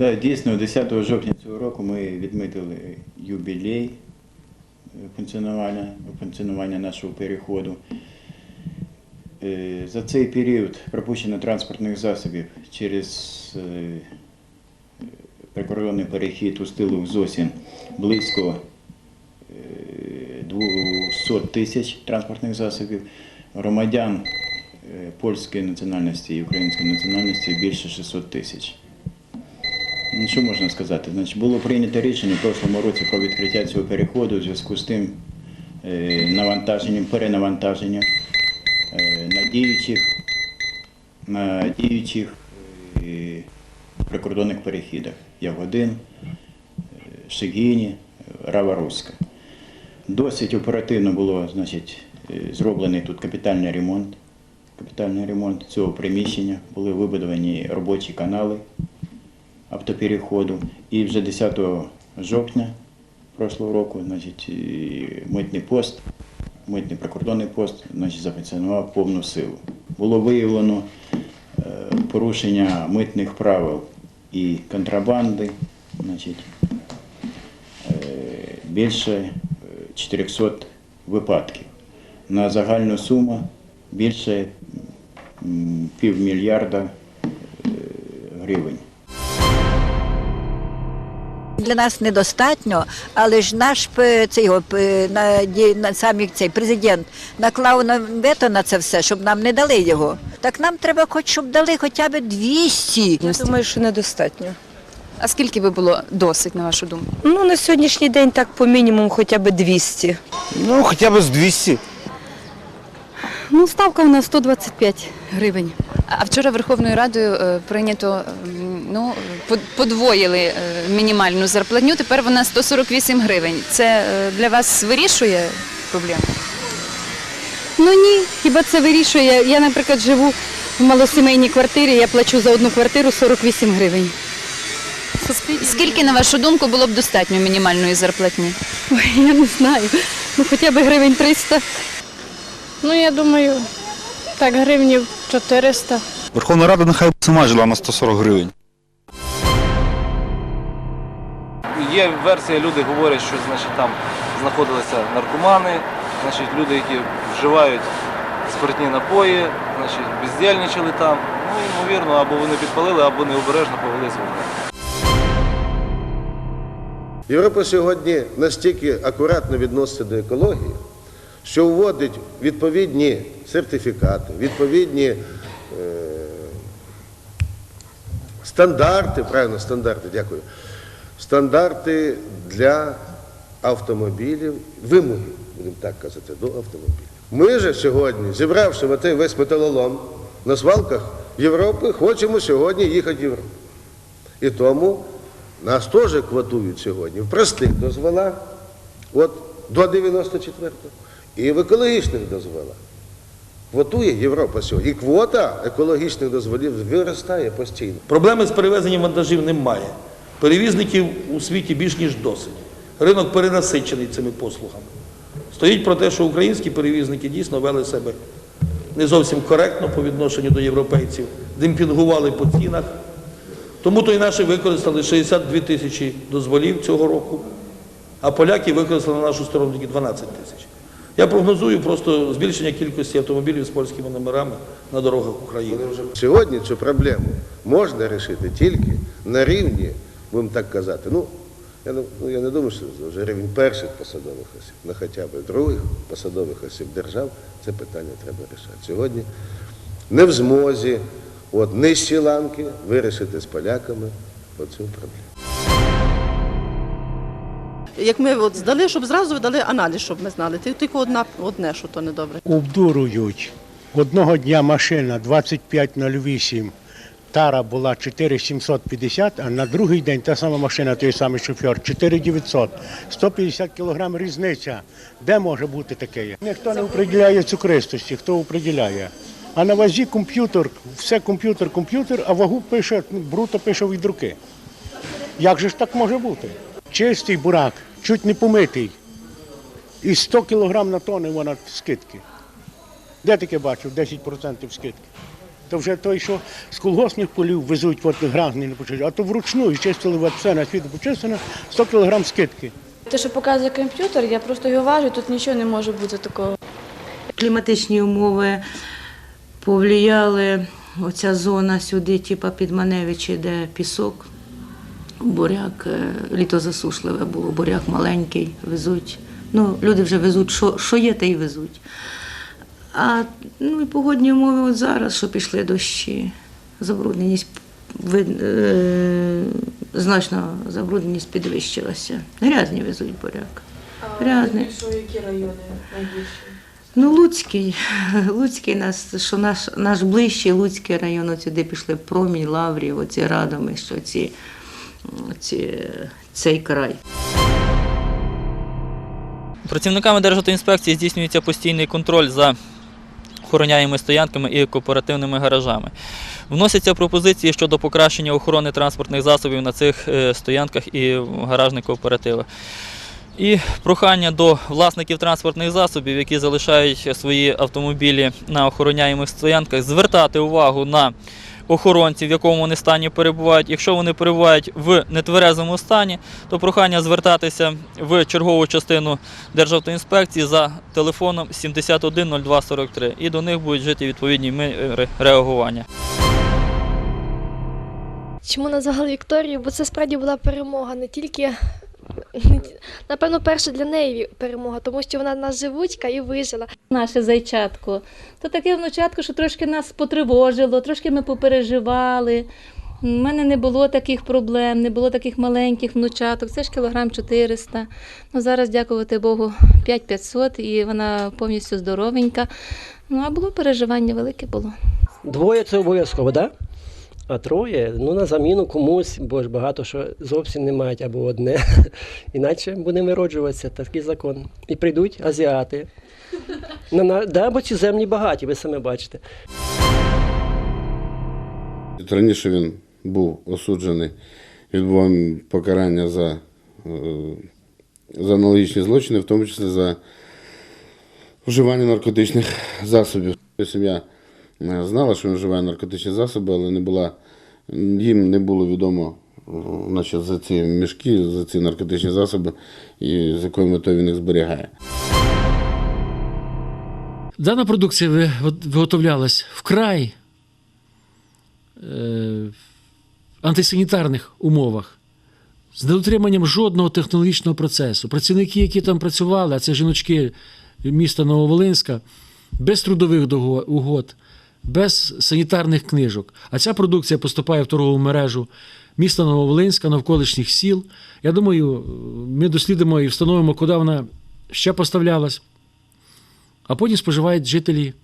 Да, дійсно, 10 жовтня цього року ми відмітили юбілей е, функціонування, функціонування нашого переходу. Е, За цей період пропущено транспортних засобів через е, прикордонний перехід у стилу Зосін близько е, 200 тисяч транспортних засобів. Громадян польської національності і української національності більше 600 тисяч. Ну, що можна сказати? Значить, було прийнято рішення в прошлому році про відкриття цього переходу в зв'язку з тим е, навантаженням, перенавантаженням е, на діючих, на діючих е, прикордонних перехідах Ягодин, Шегіні, Рава-Руська. Досить оперативно було значить, зроблений тут капітальний ремонт. Капітальний ремонт цього приміщення були вибудовані робочі канали автопереходу. І вже 10 жовтня прошлого року значить, митний пост, митний прикордонний пост значить, зафункціонував повну силу. Було виявлено е, порушення митних правил і контрабанди, значить, е, більше е, 400 випадків. На загальну суму більше півмільярда е, гривень. Для нас недостатньо, але ж наш цей, його, на, на самі цей президент наклав на вето на це все, щоб нам не дали його. Так нам треба, хоч щоб дали хоча б 200. Я думаю, що недостатньо. А скільки би було досить, на вашу думку? Ну, на сьогоднішній день так по мінімуму хоча б 200. Ну, хоча б з 200. Ну, ставка у нас 125 гривень. А вчора Верховною Радою е, прийнято, м, ну, под- подвоїли е, мінімальну зарплатню, тепер вона 148 гривень. Це е, для вас вирішує проблему? Ну ні, хіба це вирішує. Я, наприклад, живу в малосімейній квартирі, я плачу за одну квартиру 48 гривень. Скільки, на вашу думку, було б достатньо мінімальної зарплатні? Ой, я не знаю. Ну хоча б гривень 300. Ну, я думаю, так гривнів 400. Верховна Рада нехай сама жила на 140 гривень. Є версія, люди говорять, що значить, там знаходилися наркомани, значить, люди, які вживають спиртні напої, значить, бездіяльничали там. Ну, ймовірно, або вони підпалили, або необережно повели себе. Європа сьогодні настільки акуратно відноситься до екології, що вводить відповідні сертифікати, відповідні е, стандарти, правильно, стандарти, дякую, стандарти для автомобілів, вимоги, будемо так казати, до автомобілів. Ми же сьогодні, зібравши весь металолом на свалках Європи, хочемо сьогодні їхати в Європу. І тому нас теж квотують сьогодні в простих дозволах, от до 94-го, і в екологічних дозволах. Квотує Європа сьогодні. І квота екологічних дозволів виростає постійно. Проблеми з перевезенням вантажів немає. Перевізників у світі більш ніж досить. Ринок перенасичений цими послугами. Стоїть про те, що українські перевізники дійсно вели себе не зовсім коректно по відношенню до європейців, демпінгували по цінах. Тому то і наші використали 62 тисячі дозволів цього року, а поляки використали на нашу сторону тільки 12 тисяч. Я прогнозую просто збільшення кількості автомобілів з польськими номерами на дорогах України. Сьогодні цю проблему можна вирішити тільки на рівні, будемо так казати, ну, я не, ну, я не думаю, що вже рівень перших посадових осіб, на хоча б других посадових осіб держав це питання треба рішати. Сьогодні не в змозі от, нижчі ланки вирішити з поляками оцю проблему. Як ми от здали, щоб зразу видали аналіз, щоб ми знали. Ти- Тільки одна, одне, що то недобре. обдурюють. Одного дня машина 2508, тара була 4750, а на другий день та сама машина, той самий шофер 4900. 150 кілограм різниця. Де може бути таке? Ніхто не определяє цукристості, хто определяє. А на вазі комп'ютер, все комп'ютер, комп'ютер, а вагу пише, ну, бруто пише від руки. Як же ж так може бути? Чистий бурак, чуть не помитий. І 100 кілограм на тонни вона скидки. Де таке бачив? 10% скидки. То вже той, що з колгоспних полів везуть, от гранги не почали, а то вручну і чистили от все на світу почистено, 100 кг скидки. Те, що показує комп'ютер, я просто його важу, тут нічого не може бути такого. Кліматичні умови повлияли оця зона сюди, типа під Маневичі, де пісок. Буряк, е, літо засушливе було, буряк маленький, везуть. Ну, люди вже везуть, що, що є, те й везуть. А ну і погодні умови от зараз, що пішли дощі, забрудненість вид- е, значно забрудненість підвищилася. Грязні везуть буряк. Грязні. які райони найбільші? Ну, Луцький, Луцький нас, що наш, наш ближчий Луцький район, от сюди пішли промінь, Лаврів, оці радами, що ці, ці, цей край. Працівниками Державтоінспекції здійснюється постійний контроль за охороняємими стоянками і кооперативними гаражами. Вносяться пропозиції щодо покращення охорони транспортних засобів на цих е, стоянках і гаражних кооперативах. І прохання до власників транспортних засобів, які залишають свої автомобілі на охороняємих стоянках, звертати увагу на охоронців, в якому вони стані перебувають. Якщо вони перебувають в нетверезому стані, то прохання звертатися в чергову частину Державтоінспекції за телефоном 710243 і до них будуть жити відповідні міри реагування. Чому назвали Вікторію? Бо це справді була перемога не тільки. Напевно, перша для неї перемога, тому що вона нас живучка і вижила. Наше зайчатко. То таке внучатко, що трошки нас потривожило, трошки ми попереживали. У мене не було таких проблем, не було таких маленьких внучаток. Це ж кілограм 400. Ну, зараз, дякувати Богу, 5500 і вона повністю здоровенька. Ну, а було переживання велике було. Двоє це обов'язково, так? Да? А троє, ну на заміну комусь, бо ж багато що зовсім не мають або одне. Іначе будемо вироджуватися, такий закон. І прийдуть азіати. На, на, да, бо ці землі багаті, ви самі бачите. Раніше він був осуджений, відбував покарання за, е, за аналогічні злочини, в тому числі за вживання наркотичних засобів. Сім'я е, знала, що він вживає наркотичні засоби, але не була, їм не було відомо е, значить, за ці мішки, за ці наркотичні засоби, і з якою метою він їх зберігає. Дана продукція виготовлялась вкрай е, антисанітарних умовах, з недотриманням жодного технологічного процесу. Працівники, які там працювали, а це жіночки міста Нововолинська, без трудових угод, без санітарних книжок. А ця продукція поступає в торгову мережу міста Нововолинська, навколишніх сіл. Я думаю, ми дослідимо і встановимо, куди вона ще поставлялась а потім споживають жителі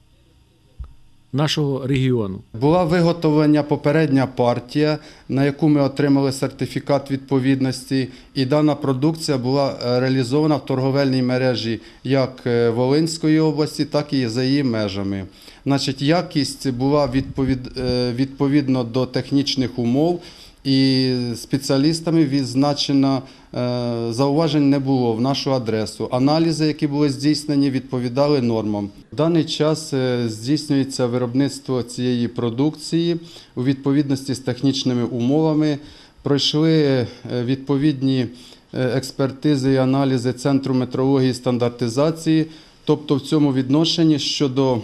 нашого регіону. Була виготовлена попередня партія, на яку ми отримали сертифікат відповідності, і дана продукція була е, реалізована в торговельній мережі як е, Волинської області, так і за її межами. Значить, якість була е, відповідно до технічних умов. І спеціалістами відзначено е, зауважень не було в нашу адресу. Аналізи, які були здійснені, відповідали нормам. В даний час е, здійснюється виробництво цієї продукції у відповідності з технічними умовами. Пройшли е, відповідні експертизи і аналізи Центру метрології і стандартизації. Тобто в цьому відношенні щодо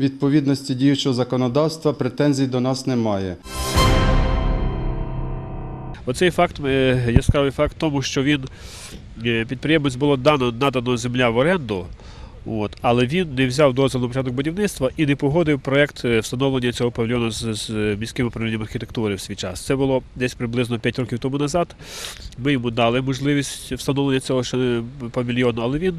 відповідності діючого законодавства претензій до нас немає. Оцей факт е, яскравий факт тому, що він е, підприємець було дано надано земля в оренду. От, але він не взяв дозвіл на початок будівництва і не погодив проєкт е, встановлення цього павільйону з, з міським управлінням архітектури в свій час. Це було десь приблизно 5 років тому назад. Ми йому дали можливість встановлення цього ще павільйону, але він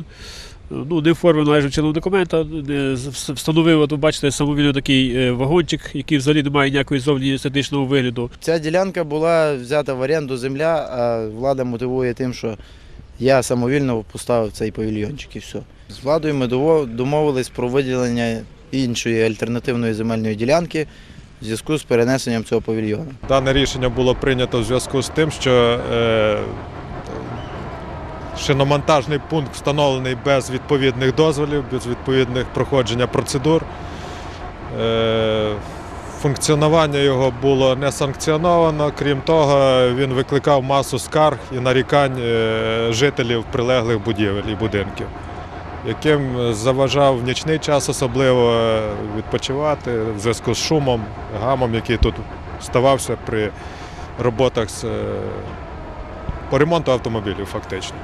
ну, не оформив належним чином документа, не встановив, от ви бачите, самовільно такий е, вагончик, який взагалі не має ніякої зовні естетичного вигляду. Ця ділянка була взята в оренду земля, а влада мотивує тим, що я самовільно поставив цей павільйончик і все. З владою ми домовились про виділення іншої альтернативної земельної ділянки в зв'язку з перенесенням цього павільйону. Дане рішення було прийнято в зв'язку з тим, що е, шиномонтажний пункт встановлений без відповідних дозволів, без відповідних проходження процедур. Функціонування його було не санкціоновано. Крім того, він викликав масу скарг і нарікань е, жителів прилеглих будівель і будинків, яким заважав в нічний час особливо е, відпочивати в зв'язку з шумом, гамом, який тут ставався при роботах з, е, по ремонту автомобілів, фактично.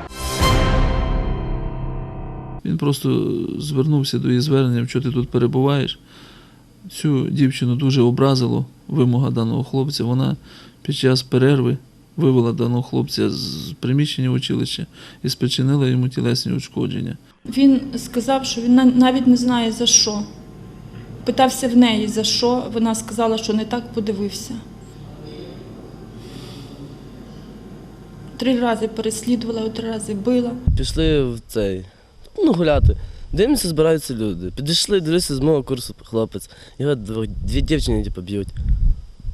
Він просто звернувся до її зверненням, що ти тут перебуваєш. Цю дівчину дуже образило вимога даного хлопця. Вона під час перерви вивела даного хлопця з приміщення училища і спричинила йому тілесні ушкодження. Він сказав, що він навіть не знає за що. Питався в неї за що. Вона сказала, що не так подивився. Три рази переслідувала, три рази била. Пішли в цей, ну, гуляти. Дивимося, збираються люди. Підійшли, дивлюся з мого курсу хлопець. Його дві дівчини типу, б'ють.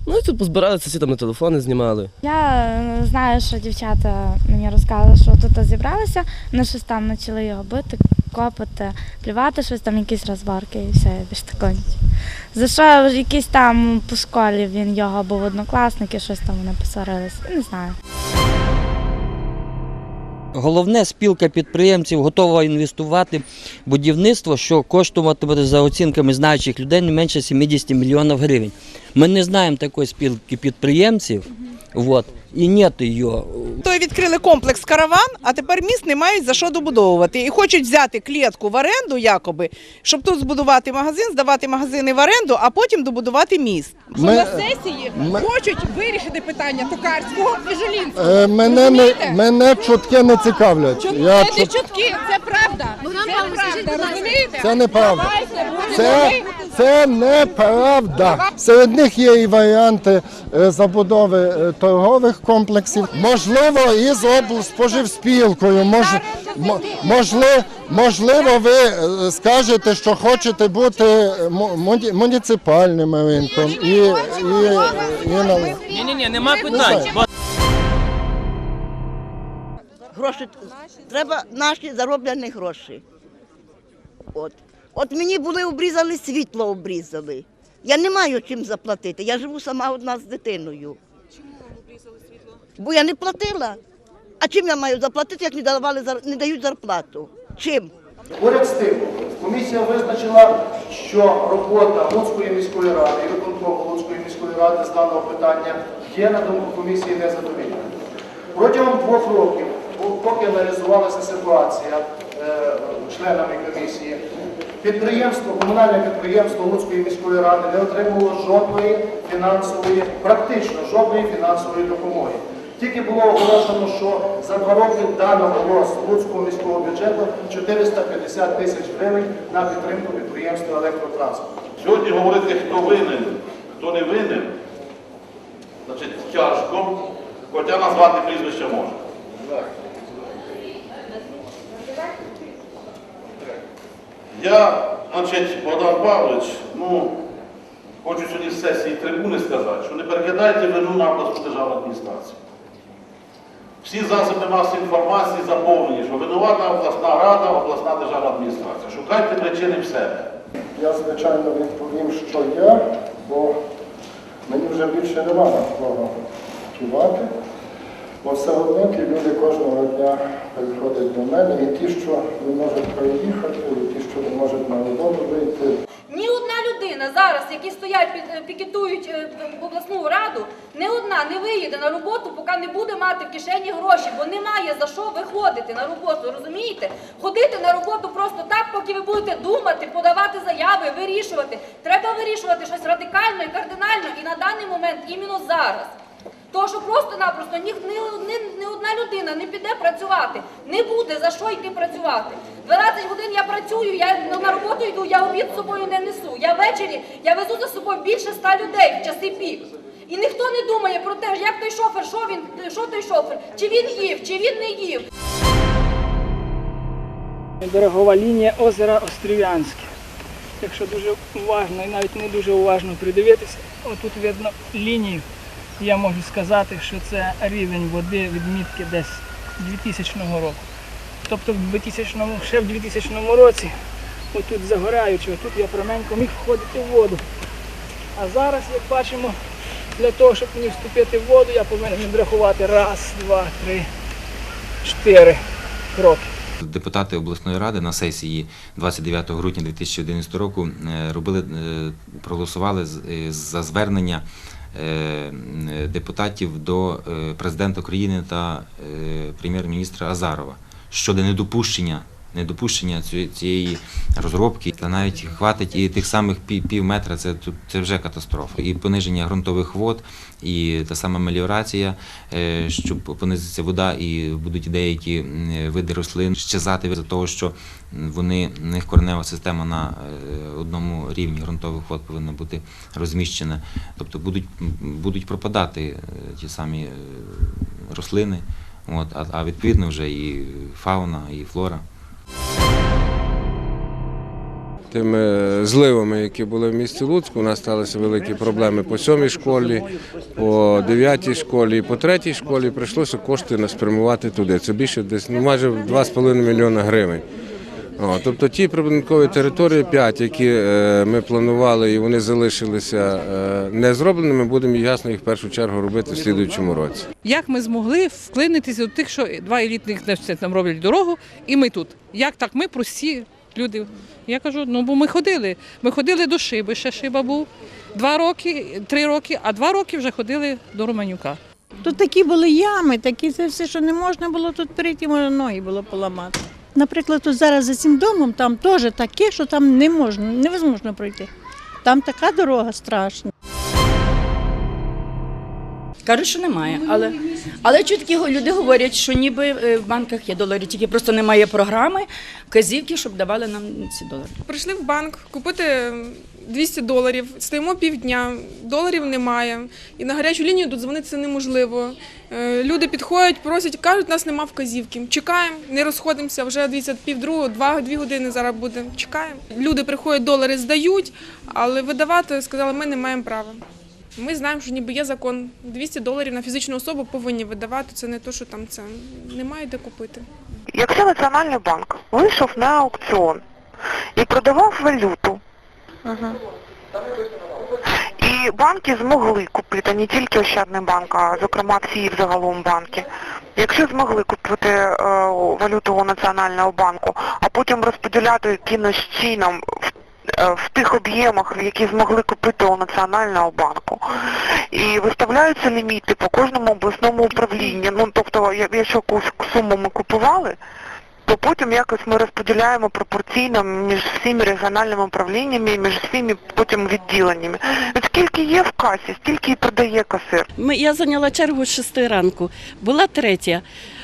Ну і тут позбиралися, всі там на телефони знімали. Я е, знаю, що дівчата мені розказали, що тут зібралися, вони щось там почали його бити, копати, плювати, щось там, якісь розборки і все, більш. За що якийсь там по школі він його був однокласник і щось там вони посварилися. Не знаю. Головне, спілка підприємців готова інвестувати в будівництво, що коштуватиме за оцінками знаючих людей не менше 70 мільйонів гривень. Ми не знаємо такої спілки підприємців, вот, і нет її. То відкрили комплекс караван, а тепер міст не мають за що добудовувати. І хочуть взяти клітку в оренду, якоби, щоб тут збудувати магазин, здавати магазини в оренду, а потім добудувати міст. Ми- на сесії ми- хочуть вирішити питання Токарського і Жилінського. Е, Мене, не, мене чутки не цікавлять. Чутки, Я не чут- чутки, це правда. Це правда, розумієте? Це неправда. Давайте будемо Це, ми- це неправда. Серед них є і варіанти е, забудови е, торгових комплексів. Можливо, із облспоживспілкою. Мож, мо- можли, можливо, ви е, скажете, що хочете бути муні- муніципальним ринком. І, і, і, на- Ні, ні, ні, нема питань. Гроші треба наші зароблені гроші. От. От мені були обрізали, світло обрізали. Я не маю чим заплатити. Я живу сама одна з дитиною. Чому вам обрізали світло? Бо я не платила. А чим я маю заплатити, як не давали не дають зарплату? Чим? Поряд з тим, комісія визначила, що робота Луцької міської ради і виконкому Луцької міської ради з даного питання є на думку комісії незадовільною. Протягом двох років, поки аналізувалася ситуація е, членами комісії, підприємство, комунальне підприємство Луцької міської ради не отримувало жодної фінансової, практично жодної фінансової допомоги. Тільки було оголошено, що за два роки дано було Луцького міського бюджету 450 тисяч гривень на підтримку підприємства електротранспорту. Сьогодні говорити, хто винен, хто не винен, значить, тяжко, хоча назвати прізвище можна. Я, значить, Богдан Павлович, ну, хочу сьогодні з сесії трибуни сказати, що не перекидайте вину на обласну державну адміністрацію. Всі засоби масової інформації заповнені, що винувата обласна рада, обласна державна адміністрація. Шукайте причини в себе. Я, звичайно, відповім, що є, бо мені вже більше нема на кого кивати. Бо все одно ті люди кожного дня приходять до мене, і ті, що не можуть проїхати, і ті, що не можуть на роботу вийти. Ні одна людина зараз, які стоять е, пікетують е, обласну раду, не одна не виїде на роботу, поки не буде мати в кишені гроші, бо немає за що виходити на роботу. Розумієте? Ходити на роботу просто так, поки ви будете думати, подавати заяви, вирішувати. Треба вирішувати щось радикально і кардинально, і на даний момент іменно зараз. Тому що просто-напросто ні, ні, ні, одна людина не піде працювати, не буде за що йти працювати. 12 годин я працюю, я на роботу йду, я обід з собою не несу. Я ввечері я везу за собою більше ста людей в часи пік. І ніхто не думає про те, як той шофер, що він, що той шофер, чи він їв, чи він не їв. Берегова лінія озера Острів'янське. Якщо дуже уважно і навіть не дуже уважно придивитися, отут видно лінію. Я можу сказати, що це рівень води відмітки десь 2000 року. Тобто в 2000, ще в 2000 році, отут загораючи, отут я променько міг входити в воду. А зараз, як бачимо, для того, щоб мені вступити в воду, я повинен відрахувати раз, два, три, чотири кроки. Депутати обласної ради на сесії 29 грудня 2011 року е, робили, е, проголосували е, за звернення депутатів до е, президента України та е, прем'єр-міністра Азарова щодо недопущення. Недопущення цієї- розробки, та навіть хватить і тих самих пів, метра, це це вже катастрофа. І пониження ґрунтових вод, і та сама меліорація, е, щоб понизиться вода, і будуть деякі види рослин щезати з того, що вони в них коренева система на е, одному рівні ґрунтових вод повинна бути розміщена. Тобто будуть, будуть пропадати е, ті самі рослини, от, а відповідно вже і фауна, і флора. Тими зливами, які були в місті Луцьку, у нас сталися великі проблеми по сьомій школі, по дев'ятій школі по третій школі. Прийшлося кошти спрямувати туди. Це більше десь ну, майже 2,5 мільйона гривень. О, тобто ті прибудинкові території 5, які е, ми планували і вони залишилися е, не зробленими, будемо ясно їх в першу чергу робити в слідуючому році. Як ми змогли вклинитися до тих, що два елітних нам роблять дорогу, і ми тут. Як так? Ми прості люди. Я кажу, ну бо ми ходили. Ми ходили до шиби, ще шиба був. Два роки, три роки, а два роки вже ходили до Романюка. Тут такі були ями, такі це все, що не можна було тут перейти, можна ноги було поламати. Наприклад, тут зараз за цим домом там теж таке, що там не можна, невозможно пройти. Там така дорога страшна. Кажуть, що немає, але, але чуткі люди говорять, що ніби е, в банках є долари, тільки просто немає програми, вказівки, щоб давали нам ці долари. Прийшли в банк купити 200 доларів, стоїмо півдня, доларів немає. І на гарячу лінію додзвонитися неможливо. Е, Люди підходять, просять, кажуть, нас нема вказівки. Чекаємо, не розходимося, вже дивіться, півдругого, два, дві години зараз буде. Чекаємо. Люди приходять, долари здають, але видавати сказали, ми не маємо права. Ми знаємо, що ніби є закон. 200 доларів на фізичну особу повинні видавати. Це не то, що там це немає де купити. Якщо Національний банк вийшов на аукціон і продавав валюту, і банки змогли купити, не тільки Ощадний банк, а зокрема всі загалом банки, якщо змогли купити е, валюту у Національного банку, а потім розподіляти якимось чином в е, тих об'ємах, які змогли купити у Національного банку. І виставляються ліміти по кожному обласному управлінню. Ну, тобто, якщо якусь суму ми купували, то потім якось ми розподіляємо пропорційно між всіми регіональними управліннями, між всіми потім відділеннями. От скільки є в касі, стільки і продає касир. Ми, я зайняла чергу з 6 ранку, була третя.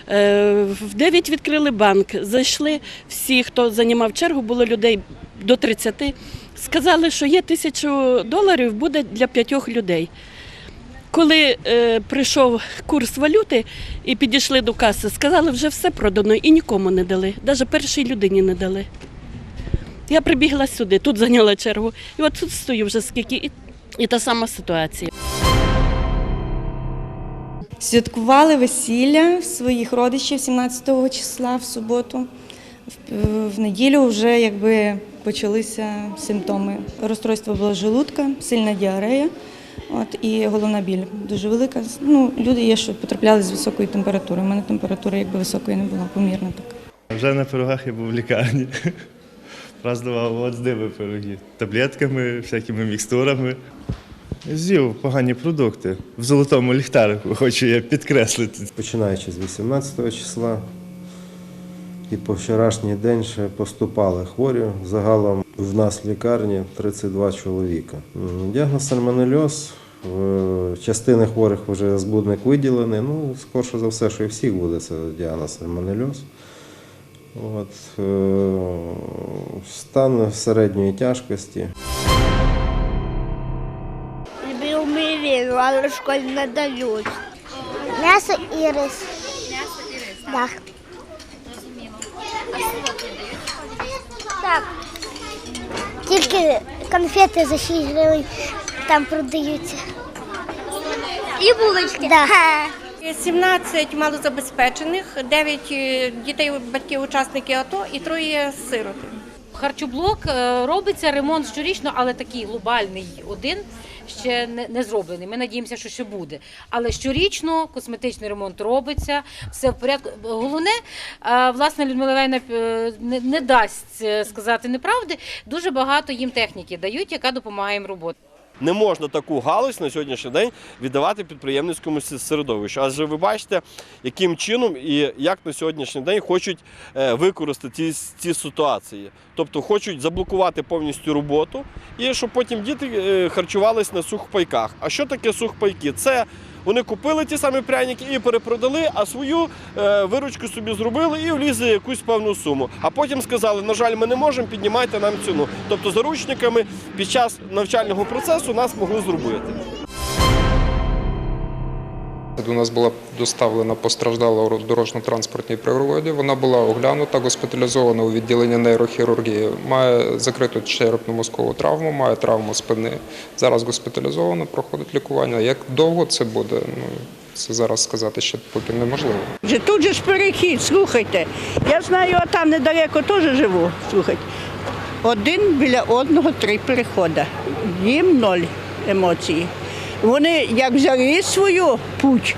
Е, В 9 відкрили банк. Зайшли всі, хто займав чергу, було людей до 30. Сказали, що є тисячу доларів, буде для п'ятьох людей. Коли е, прийшов курс валюти і підійшли до каси, сказали, вже все продано і нікому не дали, навіть першій людині не дали. Я прибігла сюди, тут зайняла чергу. І от тут стою вже скільки, і, і та сама ситуація. Святкували весілля своїх родичів 17 числа в суботу. В- неділю вже якби почалися симптоми. Розстройство було желудка, сильна діарея. От, і головна біль дуже велика. Ну, люди є, що потрапляли з високою температурою. У мене температура якби високої не була, помірна так. Вже на пирогах я був в лікарні. Праздував от з диви пироги. Таблетками, всякими мікстурами. З'їв погані продукти. В золотому ліхтарику хочу я підкреслити. Починаючи з 18 числа і по вчорашній день ще поступали хворі. Загалом в нас в лікарні 32 чоловіка. Діагноз сальмонельоз. Частини хворих вже збудник виділений. Ну, скорше за все, що і всіх буде це діагноз сальмонельоз. От, е, стан середньої тяжкості. Але в школі не дають. М'ясо і рис. М'ясо і рис? Так. А солодкі дають? Так. Тільки конфети за 6 гривень там продаються. І булочки. Да. 17 малозабезпечених, 9 дітей батьків учасники АТО і троє сироти. Харчоблок е, робиться ремонт щорічно, але такий глобальний один ще не, не зроблений. Ми надіємося, що ще буде. Але щорічно косметичний ремонт робиться, все в порядку. Головне, власне, Людмила Левейна е, не, не дасть е, сказати неправди. Дуже багато їм техніки дають, яка допомагає їм роботи. Не можна таку галузь на сьогоднішній день віддавати підприємницькому середовищу. Адже ви бачите, яким чином і як на сьогоднішній день хочуть е, використати ці, ці ситуації. Тобто хочуть заблокувати повністю роботу і щоб потім діти харчувалися харчувались на сухпайках. А що таке сухпайки? Це вони купили ті самі пряники і перепродали, а свою е, виручку собі зробили і влізли якусь певну суму. А потім сказали, на жаль, ми не можемо, піднімайте нам ціну. Тобто заручниками під час навчального процесу нас могли зробити. До нас була доставлена постраждала у дорожньо-транспортній пригоді. Вона була оглянута, госпіталізована у відділення нейрохірургії. Має закриту черепно-мозкову травму, має травму спини. Зараз госпіталізована, проходить лікування. Як довго це буде? Ну це зараз сказати ще поки неможливо. Тут же ж перехід, слухайте. Я знаю, а там недалеко теж живу. Слухайте. Один біля одного три переходи. Їм ноль емоцій. Вони як взяли свою путь,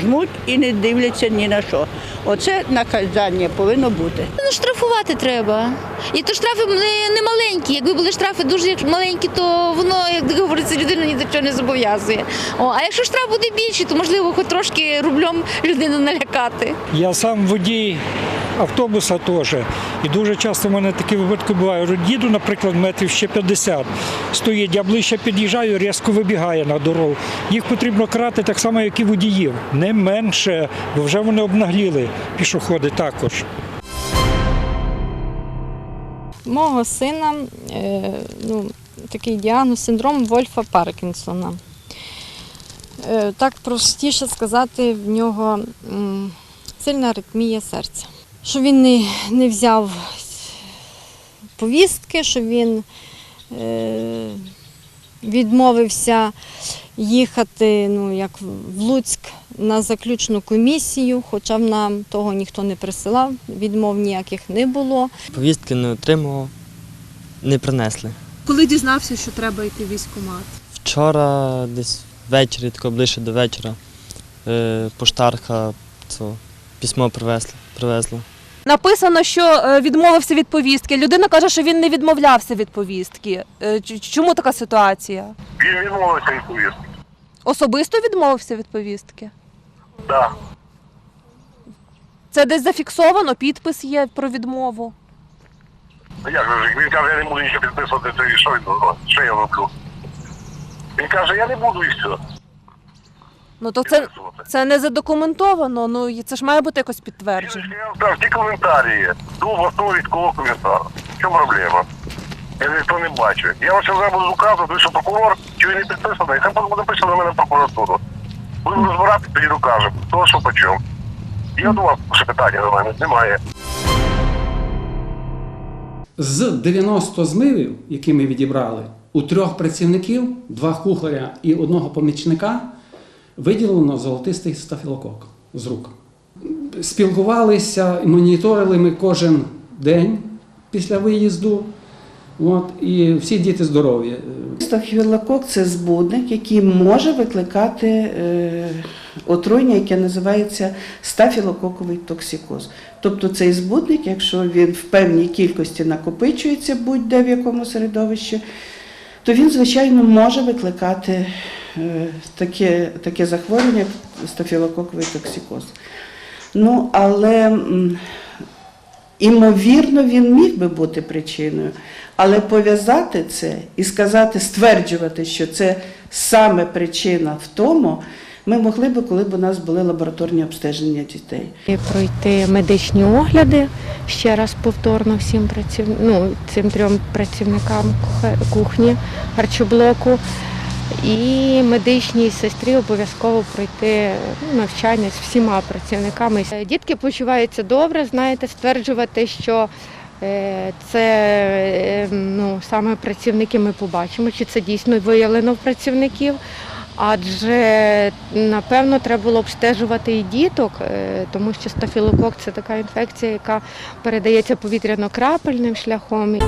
жмуть і не дивляться ні на що. Оце наказання повинно бути. Ну, штрафувати треба. І то штрафи не, не маленькі. Якби були штрафи дуже маленькі, то воно, як говориться, людину ні до чого не зобов'язує. О, а якщо штраф буде більший, то можливо хоч трошки рублем людину налякати. Я сам водій автобуса теж. І дуже часто в мене такі випадки бувають. Їду, наприклад, метрів ще 50. Стоїть, я ближче під'їжджаю, різко вибігає на дорогу. Їх потрібно карати так само, як і водіїв. Не менше, бо вже вони обнагліли. Пішоходи також. Мого сина е, ну, такий діагноз синдром Вольфа Паркінсона. Е, так простіше сказати, в нього сильна аритмія серця. Що він не, не взяв повістки, що він е, відмовився їхати ну, як в Луцьк на заключну комісію, хоча б нам того ніхто не присилав, відмов ніяких не було. Повістки не отримував, не принесли. Коли дізнався, що треба йти в військкомат? Вчора, десь ввечері, тако ближче до вечора, е, поштарка цього, письмо привезли. Привезла. Написано, що е, відмовився від повістки. Людина каже, що він не відмовлявся від повістки. Е, Чому така ситуація? Він відмовився від повістки. Особисто відмовився від повістки? Так. Це десь зафіксовано, підпис є про відмову. Ну як же він каже, я не буду нічого підписувати, то і що він? Що я роблю? Він каже, я не буду і все. Ну то це, це не задокументовано. Ну і це ж має бути якось підтверджено. Я Так, ті коментарі є. До обласного військового комісара. В чому проблема? Я ніхто не бачу. Я вам зараз буду указувати, що прокурор, чи він не підписаний, хай буде написано на мене в прокуратуру. Будемо розбирати, тоді докажемо. Хто що по чому. Є до вас ще питання до мене? Немає. З 90 змивів, які ми відібрали, у трьох працівників, два кухаря і одного помічника, виділено золотистий стафілокок з рук. Спілкувалися, моніторили ми кожен день після виїзду. От, і всі діти здорові. Стафілокок – це збудник, який може викликати е, отруєння, яке називається стафілококовий токсикоз. Тобто цей збудник, якщо він в певній кількості накопичується будь-де в якому середовищі, то він, звичайно, може викликати таке, таке захворювання, як стафілококовий токсикоз. Ну, але Імовірно, він міг би бути причиною, але пов'язати це і сказати, стверджувати, що це саме причина в тому, ми могли би, коли б у нас були лабораторні обстеження дітей. Пройти медичні огляди ще раз повторно всім праців... ну, цим трьом працівникам кухні харчоблоку. І медичній сестрі обов'язково пройти ну, навчання з всіма працівниками. Е, Дітки почуваються добре, знаєте, стверджувати, що е, це е, ну, саме працівники ми побачимо, чи це дійсно виявлено в працівників. Адже напевно треба було обстежувати і діток, тому що стафілокок це така інфекція, яка передається повітряно-крапельним шляхом.